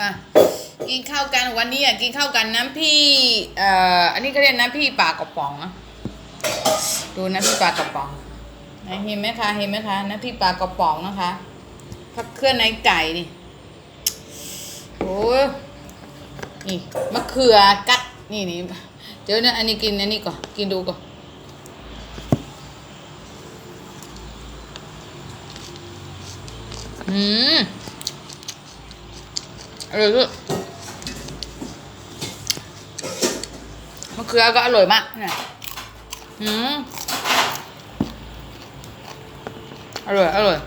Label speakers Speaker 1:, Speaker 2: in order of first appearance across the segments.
Speaker 1: มากินข้าวกันวันนี้อะกินข้าวกันน้ำพี่เอ่ออันนี้เขาเรียกน้ำพี่ปลากระป๋องนะดูน้ำพี่ปลากระป๋องนะเห็นไหมคะเห็นไหมคะน้ำพี่ปลากระป๋องนะคะผักเครื่องในไก่นี่โอ้ยนี่มะเขือกัดนี่นี่เดี๋ยวนะอันนี้กินอันนี้ก่อนกินดูก่อนอืม อร่อยมะเขือก็อร่อยมากเนี่ยอืมอร่อย อร่อย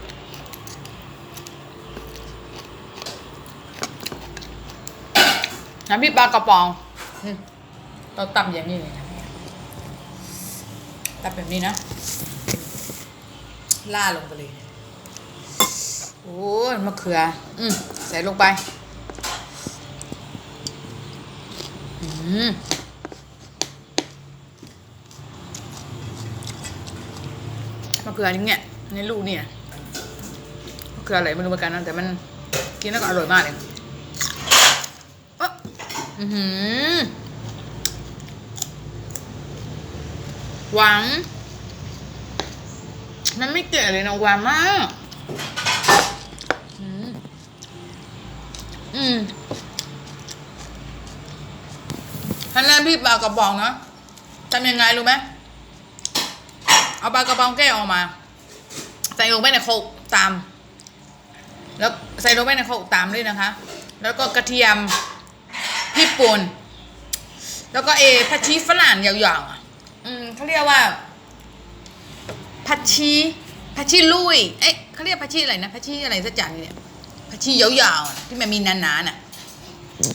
Speaker 1: น้ำพริกปลากระป๋องเราตำอย่างนี้เลยนะตำแบบนี้นะ ล่าลงไปเลย โอ้ยมะเขือ อืมใส่ลงไป อื มะเขือนี่เนี่ยในลูกเนี่ยมะเขืออะไรไม่รู้เหมือนกันนะแต่มันกินแล้วก็อร่อยมากเลยอ๊ะอือหือหวานมันไม่เกลี่ยเลยนะหวานมาก อืมอืม ท่านแรกพี่ปลากระป๋องนะทำยังไงรู้ไหมเอาปลากระป๋องแก้วออกมา ใส่ลงไปในโคกตาม แล้วใส่ลงไปในโคกตามด้วยนะคะ แล้วก็กระเทียมพริกป่นแล้วก็เอผักชีฝรั่งยาวๆอะอืมเขาเรียกว่าผักชีผักชีลุยเอ๊ะเขาเรียกผักชีอะไรนะผักชีอะไรสักอย่างเนี่ยผักชียาวๆที่มันมีหนาๆน่ะ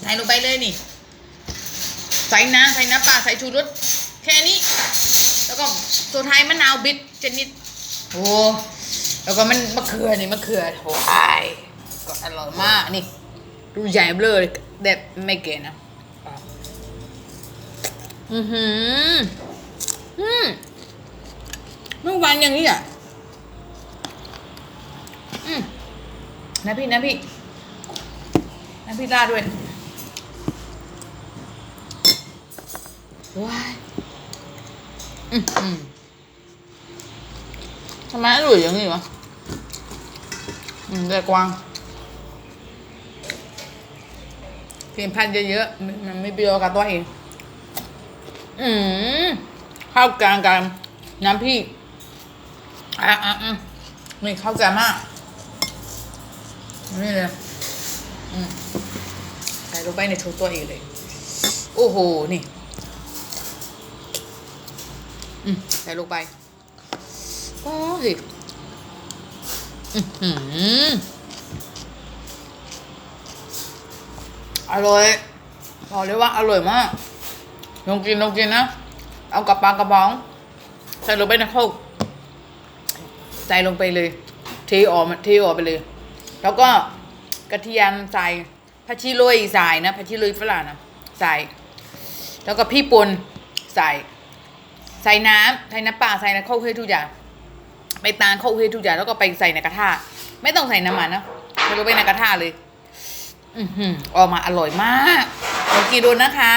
Speaker 1: ใส่ลงไปเลยนี่ ใส่น้ำใส่น้ำปลาใส่ชูรสแค่นี้ แล้วก็สุดท้ายมะนาวบิดชนิดโอ้แล้วก็มันมะเขือนี่มะเขือโอ้ยก็อร่อยมากนี่ดูใหญ่เบลอเลยเด็ดไม่เก๋นะอือหืออืมเมื่อวานอย่างนี้อะอืมนะพี่นะพี่นะพี่ราด้วย ว้ายทำไมอร่อยอย่างนี้วะ อืมแต่กวางเพียงพันเยอะๆ มันไม่เปรี้ยวกับตัวเอง อืมข้าวกลางกันน้ำพี่อะอะอะนี่เข้าวกันมาก นี่เลยอืมใส่ลงไปในโชว์ตัวเองเลย โอ้โห นี่ อืมใส่ลงไปโอ้ยอือหือร่อยบอกเลยว่าอร่อยมากลองกินลองกินนะ เอากับปลากระป๋อง ใส่ลงไปในโคกใส่ลงไปเลย เทออกมาเทออกไปเลย แล้วก็กระเทียมใส่ผักชีโรยใส่นะผักชีโรยฝรั่งนะใส่ แล้วก็พี่ป่นใส่ ใส่น้ำใส่น้ำปลาใส่น้ำข้าวให้ทุกอย่างไปตาลข้าวให้ทุกอย่างแล้วก็ไปใส่ในกระทะไม่ต้องใส่น้ำมันนะใส่ลงไปในกระทะเลยอือหือออกมาอร่อยมากลองกินดูนะคะ